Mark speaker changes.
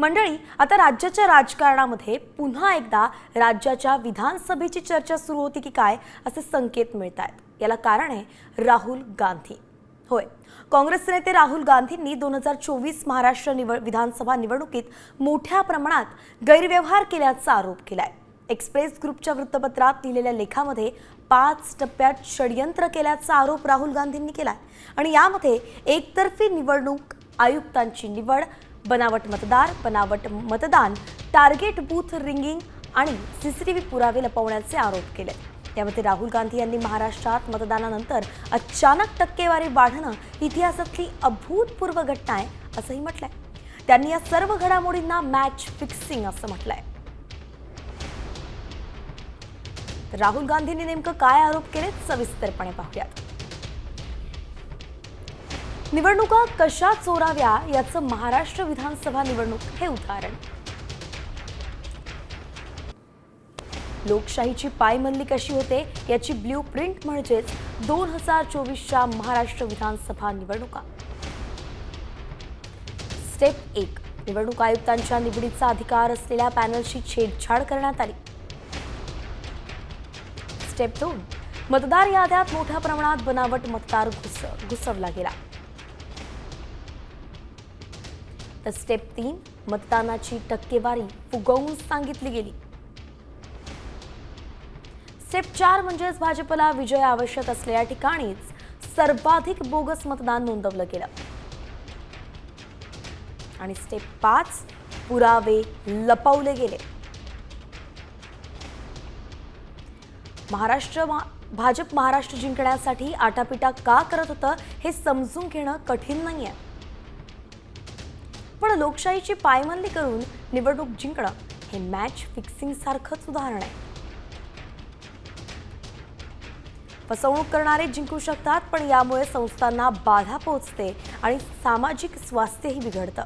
Speaker 1: मंडळी आता राज्याच्या राजकारणामध्ये पुन्हा एकदा राज्याच्या विधानसभेची चर्चा सुरू होती की काय असे संकेत मिळत आहेत याला कारण आहे राहुल गांधी. होय काँग्रेसचे नेते राहुल गांधींनी दोन हजार चोवीस महाराष्ट्र निवड विधानसभा निवडणुकीत मोठ्या प्रमाणात गैरव्यवहार केल्याचा आरोप केलाय. एक्सप्रेस ग्रुपच्या वृत्तपत्रात लिहिलेल्या लेखामध्ये पाच टप्प्यात षडयंत्र केल्याचा आरोप राहुल गांधींनी केलाय. आणि यामध्ये एकतर्फी निवडणूक आयुक्तांची निवड बनावट मतदार बनावट मतदान टार्गेट बूथ रिंगिंग आणि सीसीटीव्ही पुरावे लपवण्याचे आरोप केले. त्यामध्ये राहुल गांधी यांनी महाराष्ट्रात मतदानानंतर अचानक टक्केवारी वाढणं इतिहासातली अभूतपूर्व घटना आहे असंही म्हटलंय. त्यांनी या सर्व घडामोडींना मॅच फिक्सिंग असं म्हटलंय. राहुल गांधींनी नेमकं काय आरोप केले सविस्तरपणे पाहूयात. निवडणुका कशा चोराव्या याचं महाराष्ट्र विधानसभा निवडणूक हे उदाहरण. लोकशाहीची पायमल्ली कशी होते याची ब्ल्यू प्रिंट म्हणजेच दोन हजार चोवीसच्या महाराष्ट्र विधानसभा निवडणुका. स्टेप एक निवडणूक आयुक्तांच्या निवडीचा अधिकार असलेल्या पॅनलशी छेडछाड करण्यात आली. स्टेप दोन मतदार याद्यात मोठ्या प्रमाणात बनावट मतदार घुस घुसवला गेला. स्टेप तीन मतदानाची टक्केवारी फुगवून सांगितली गेली. स्टेप चार म्हणजेच भाजपला विजय आवश्यक असलेल्या ठिकाणीच सर्वाधिक बोगस मतदान नोंदवलं गेलं. आणि स्टेप पाच पुरावे लपवले गेले. महाराष्ट्र भाजप महाराष्ट्र जिंकण्यासाठी आटापिटा का करत होतं हे समजून घेणं कठीण नाही आहे पण लोकशाहीची पायमल्ली करून निवडणूक जिंकणं हे मॅच फिक्सिंगसारखंच उदाहरण आहे. फसवणूक करणारे जिंकू शकतात पण यामुळे संस्थांना बाधा पोहोचते आणि सामाजिक स्वास्थ्यही बिघडतं.